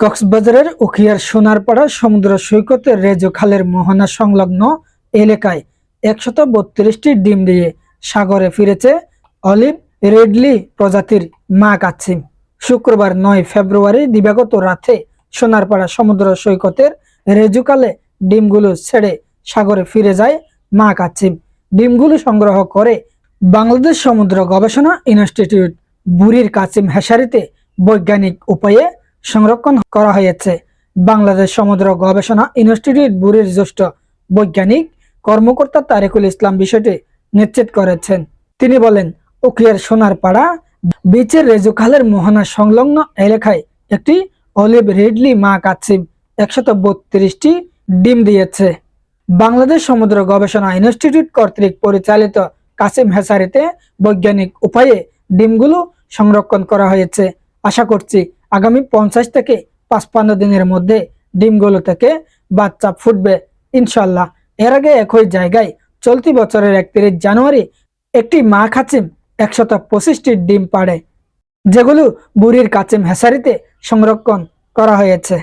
কক্সবাজারের উখিয়ার সোনারপাড়া সমুদ্র সৈকতের রেজো খালের মোহনা সংলগ্ন এলাকায় একশত বত্রিশটি ডিম দিয়ে সাগরে ফিরেছে অলিভ রেডলি প্রজাতির মা কাছিম শুক্রবার নয় ফেব্রুয়ারি দিবাগত রাতে সোনারপাড়া সমুদ্র সৈকতের রেজুকালে ডিমগুলো ছেড়ে সাগরে ফিরে যায় মা কাছিম ডিমগুলো সংগ্রহ করে বাংলাদেশ সমুদ্র গবেষণা ইনস্টিটিউট বুড়ির কাছিম হেসারিতে বৈজ্ঞানিক উপায়ে সংরক্ষণ করা হয়েছে। বাংলাদেশ সমুদ্র গবেষণা ইনস্টিটিউট বুড়ির জ্যেষ্ঠ বৈজ্ঞানিক কর্মকর্তা তারেকুল ইসলাম বিষয়টি নিশ্চিত করেছেন। তিনি বলেন উকিয়ার সোনার পাড়া বিচের রেজুখালের মোহনা সংলগ্ন এলাকায় একটি অলিভ রেডলি মা কাছিম একশত বত্রিশটি ডিম দিয়েছে। বাংলাদেশ সমুদ্র গবেষণা ইনস্টিটিউট কর্তৃক পরিচালিত কাসিম হেসারিতে বৈজ্ঞানিক উপায়ে ডিমগুলো সংরক্ষণ করা হয়েছে। আশা করছি আগামী পঞ্চাশ থেকে পাঁচপান্ন দিনের মধ্যে ডিমগুলো থেকে বাচ্চা ফুটবে, ইনশাল্লাহ। এর আগে একই জায়গায় চলতি বছরের একত্রিশ জানুয়ারি একটি মা খাচিম একশত পঁচিশটি ডিম পাড়ে, যেগুলো বুড়ির কাচিম হেসারিতে সংরক্ষণ করা হয়েছে।